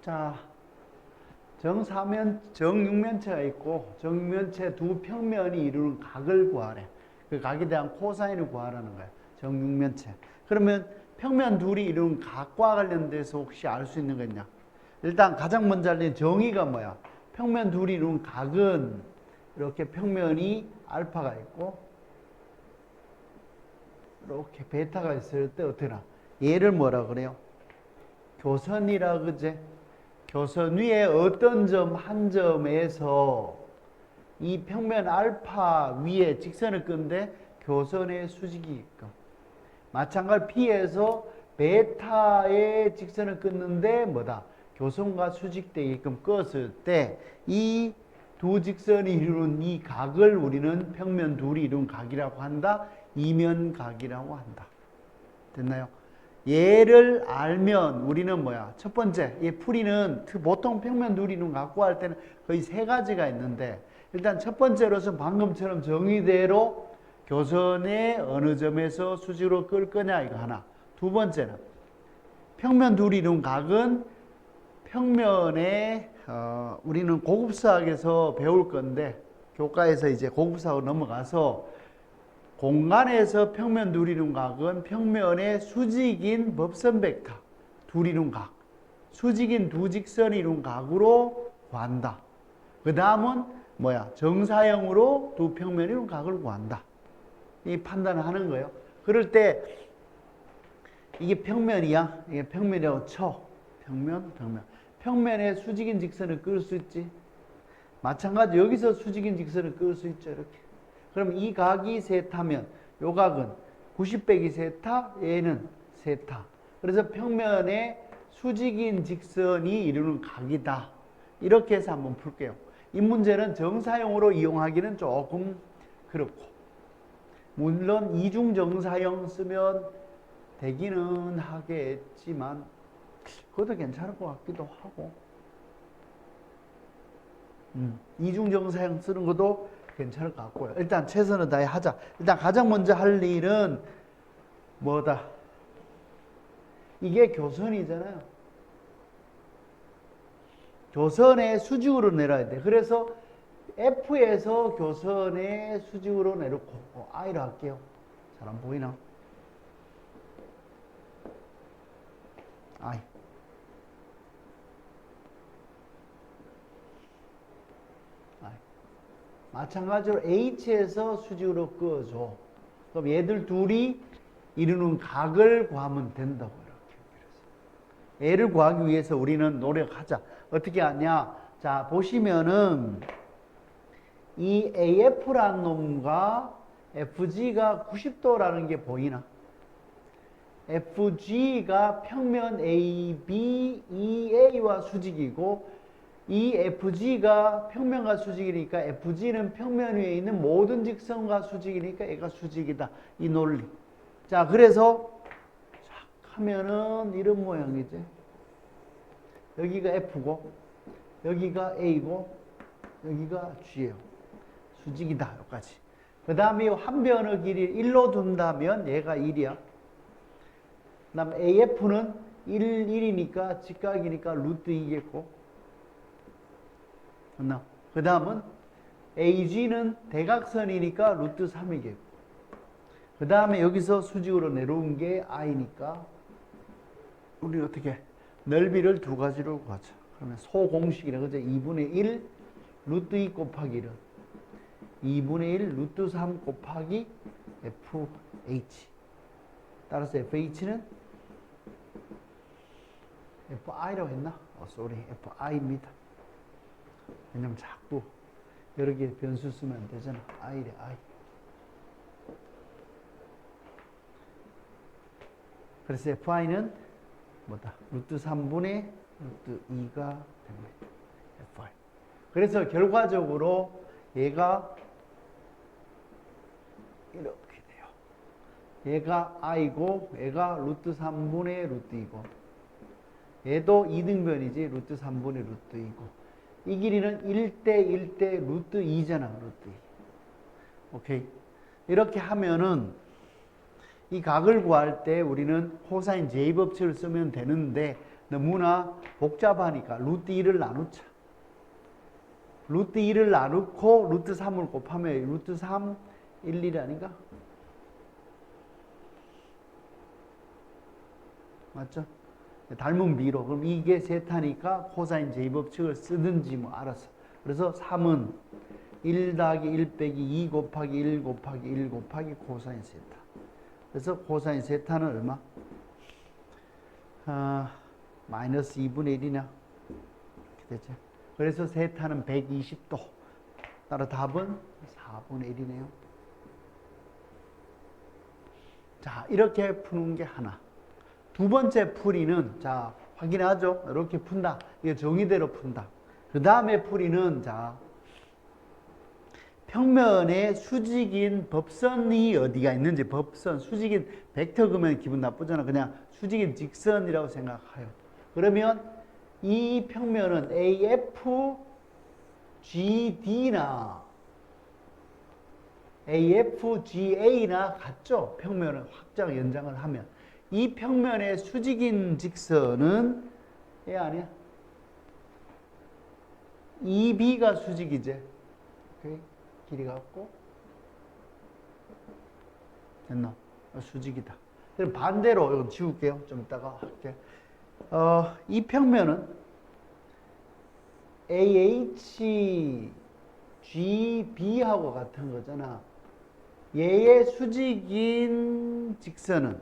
자, 정사면, 정육면체가 있고 정육면체 두 평면이 이루는 각을 구하래. 그 각에 대한 코사인을 구하라는 거야. 정육면체. 그러면 평면 둘이 이루는 각과 관련돼서 혹시 알 수 있는 거 있냐? 일단 가장 먼저 알린 정의가 뭐야? 평면 둘이 이루는 각은 이렇게 평면이 알파가 있고 이렇게 베타가 있을 때 어떻게 나? 얘를 뭐라 그래요? 교선이라 그제? 교선 위에 어떤 점 한 점에서 이 평면 알파 위에 직선을 끄는데 교선의 수직이 있고 마찬가지로 P에서 베타의 직선을 끊는데 뭐다? 교선과 수직되게끔 껐을 때 이 두 직선이 이루는 이 각을 우리는 평면 둘이 이룬 각이라고 한다. 이면각이라고 한다. 됐나요? 얘를 알면 우리는 뭐야? 첫 번째, 이 풀이는 보통 평면 이룬 각과 할 때는 거의 세 가지가 있는데 일단 첫 번째로서 방금처럼 정의대로 교선의 어느 점에서 수직으로 끌 거냐 이거 하나. 두 번째는 평면 이룬 각은 평면에 어, 우리는 고급 수학에서 배울 건데 교과에서 이제 고급 수학으로 넘어가서 공간에서 평면 이룬 각은 평면의 수직인 법선 벡터 둘이 이룬 각, 수직인 두 직선이 이룬 각으로 구한다. 그 다음은 뭐야? 정사형으로 두 평면이 이룬 각을 구한다. 이 판단을 하는 거예요. 그럴 때 이게 평면이야. 이게 평면이라고 쳐. 평면, 평면. 평면에 수직인 직선을 끌 수 있지. 마찬가지 여기서 수직인 직선을 끌 수 있죠. 이렇게. 그럼 이 각이 세타면 요 각은 90 빼기 세타, 얘는 세타. 그래서 평면에 수직인 직선이 이루는 각이다. 이렇게 해서 한번 풀게요. 이 문제는 정사형으로 이용하기는 조금 그렇고 물론 이중 정사형 쓰면 되기는 하겠지만 그것도 괜찮을 것 같기도 하고 음, 이중 정사형 쓰는 것도 괜찮을 것 같고요. 일단 최선을 다해 하자. 일단 가장 먼저 할 일은 뭐다? 이게 교선이잖아요. 교선의 수직으로 내려야 돼. 그래서 F에서 교선의 수직으로 내려고 어, I로 할게요. 잘 안 보이나? I. 마찬가지로 H에서 수직으로 끄줘. 그럼 얘들 둘이 이루는 각을 구하면 된다고 이렇게. 얘를 구하기 위해서 우리는 노력하자. 어떻게 하냐? 자, 보시면은 이 AF라는 놈과 FG가 90도라는 게 보이나? FG가 평면 AB, EA와 수직이고 이 FG가 평면과 수직이니까 FG는 평면 위에 있는 모든 직선과 수직이니까 얘가 수직이다. 이 논리. 자, 그래서 쫙 하면은 이런 모양이지. 여기가 F고 여기가 A고 여기가 G예요. 수직이다. 여기까지. 그 다음에 한 변의 길이를 1로 둔다면 얘가 1이야. 그 다음 AF는 1, 1이니까 직각이니까 루트 2겠고. 맞나? 그 다음은 AG는 대각선이니까 루트 3이겠고. 그 다음에 여기서 수직으로 내려온 게 I니까 우리 어떻게 넓이를 두 가지로 구하자. 그러면 소공식이라 그죠? 2분의 1 루트 2 곱하기 1은 2분의 1 루트 3 곱하기 FH. 따라서 FH는 FI라고 했나? 어, 쏘리. FI입니다. 왜냐면 자꾸 여러 개 변수 쓰면 안 되잖아. I래, I. 그래서 FI는 뭐다? 루트 3분의 루트 2가 됩니다. FI. 그래서 결과적으로 얘가 이렇게 돼요. 얘가 i고 얘가 루트 3분의 루트 2고 얘도 2등변이지 루트 3분의 루트 2고 이 길이는 1대 1대 루트 2잖아 루트 2 오케이 이렇게 하면은 이 각을 구할 때 우리는 코사인 J 법칙을 쓰면 되는데 너무나 복잡하니까 루트 2를 나누자. 루트 2를 나누고 루트 3을 곱하면 루트 3, 1, 1 아닌가? 맞죠? 닮은 비로. 그럼 이게 세타니까 코사인 제이법칙을 쓰든지 뭐 알았어. 그래서 3은 1 더하기 1 빼기 2 곱하기 1 곱하기 1 곱하기 코사인 세타. 그래서 코사인 세타는 얼마? 아, 마이너스 2분의 1이냐? 이렇게 되죠. 그래서 세타는 120도. 따라 답은 4분의 1이네요. 자, 이렇게 푸는 게 하나. 두 번째 풀이는, 자, 확인하죠? 이렇게 푼다. 이게 정의대로 푼다. 그 다음에 풀이는, 자, 평면에 수직인 법선이 어디가 있는지 법선 수직인 벡터 그면 기분 나쁘잖아 그냥 수직인 직선이라고 생각해요 그러면 이 평면은 AFGD나 AFGA나 같죠 평면을 확장 연장을 하면 이 평면의 수직인 직선은 얘 아니야 EB가 수직이지 오케이? 길이가 없고 됐나? 어, 수직이다. 그럼 반대로 이건 지울게요. 좀 이따가 할게. 어, 이 평면은 AHGB하고 같은 거잖아. 얘의 수직인 직선은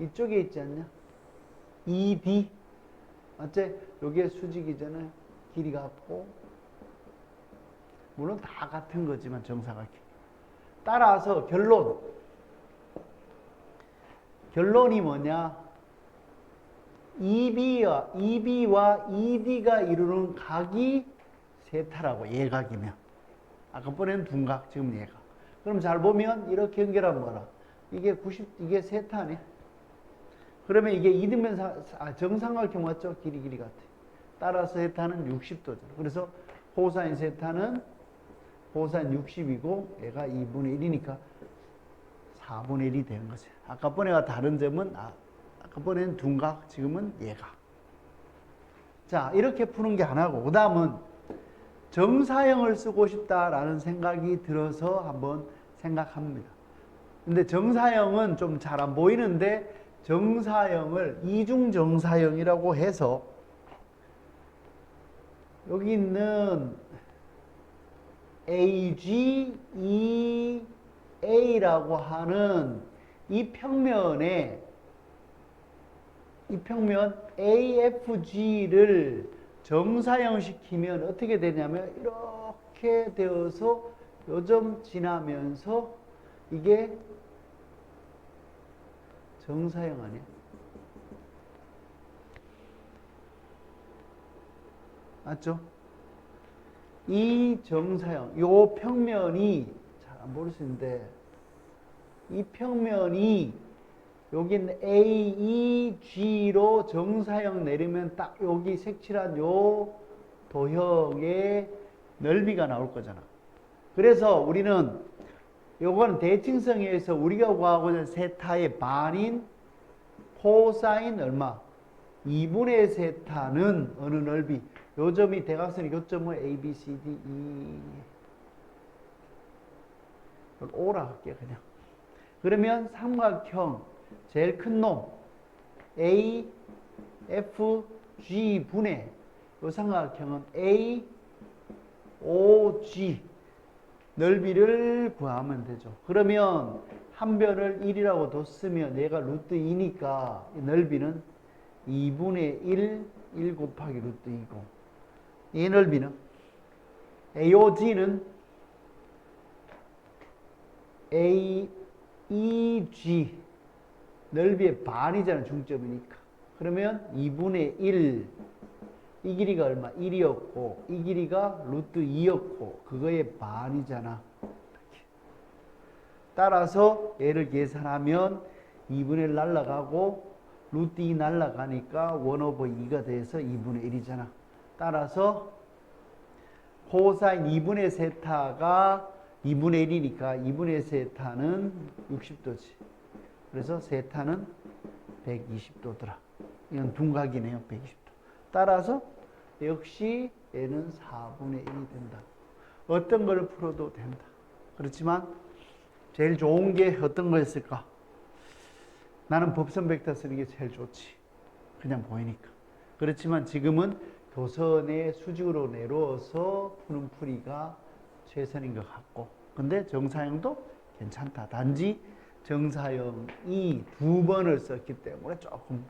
이쪽에 있지 않냐? ED 맞지? 여기에 수직이잖아요. 길이가 없고 물론 다 같은 거지만 정사각형. 따라서 결론. 결론이 뭐냐? EB와, EB와 ED가 이루는 각이 세타라고, 예각이면. 아까 번에는 둔각, 지금 예각. 그럼 잘 보면 이렇게 연결하면 뭐라? 이게 90, 이게 세타네. 그러면 이게 이등변 사, 아, 정삼각형 맞죠? 길이 길이 같아. 따라서 세타는 60도죠. 그래서 코사인 세타는 코사인 60이고 얘가 2분의 1이니까 4분의 1이 되는 거죠. 아까 번에와 다른 점은 아, 아까 번에는 둔각, 지금은 얘가. 자 이렇게 푸는 게 하나고 그 다음은 정사형을 쓰고 싶다라는 생각이 들어서 한번 생각합니다. 근데 정사형은 좀 잘 안 보이는데 정사형을 이중 정사형이라고 해서 여기 있는 AG, EA라고 하는 이 평면에 이 평면 AFG를 정사형 시키면 어떻게 되냐면 이렇게 되어서 요점 지나면서 이게 정사형 아니야? 맞죠? 이 정사형, 요 평면이 잘안 보일 수 있는데 이 평면이 여기는 AEG로 정사형 내리면 딱 여기 색칠한 요 도형의 넓이가 나올 거잖아. 그래서 우리는 요거는 대칭성에서 우리가 구하고자 세타의 반인 코사인 얼마? 2분의 세타는 어느 넓이? 요 점이 대각선의 교점은 A, B, C, D, E. 오라 할게요, 그냥. 그러면 삼각형 제일 큰 놈 A, F, G 분의 요 삼각형은 A, O, G 넓이를 구하면 되죠. 그러면 한 변을 1이라고 뒀으면 얘가 루트 2니까 넓이는 2분의 1, 1 곱하기 루트 2고. 이 넓이는 AOG는 AEG 넓이의 반이잖아 중점이니까. 그러면 2분의 1 이 길이가 얼마? 1이었고 이 길이가 루트 2였고 그거의 반이잖아. 따라서 얘를 계산하면 2분의 1 날라가고 루트 2 날라가니까 1 오버 2가 돼서 2분의 1이잖아 따라서 코사인 2분의 세타가 2분의 1이니까 2분의 세타는 60도지. 그래서 세타는 120도더라. 이건 둔각이네요. 120도. 따라서 역시 얘는 4분의 1이 된다. 어떤 걸 풀어도 된다. 그렇지만 제일 좋은 게 어떤 거였을까? 나는 법선 벡터 쓰는 게 제일 좋지. 그냥 보이니까. 그렇지만 지금은 도선의 수직으로 내려서 푸는 풀이가 최선인 것 같고. 근데 정사형도 괜찮다. 단지 정사형이 두 번을 썼기 때문에 조금.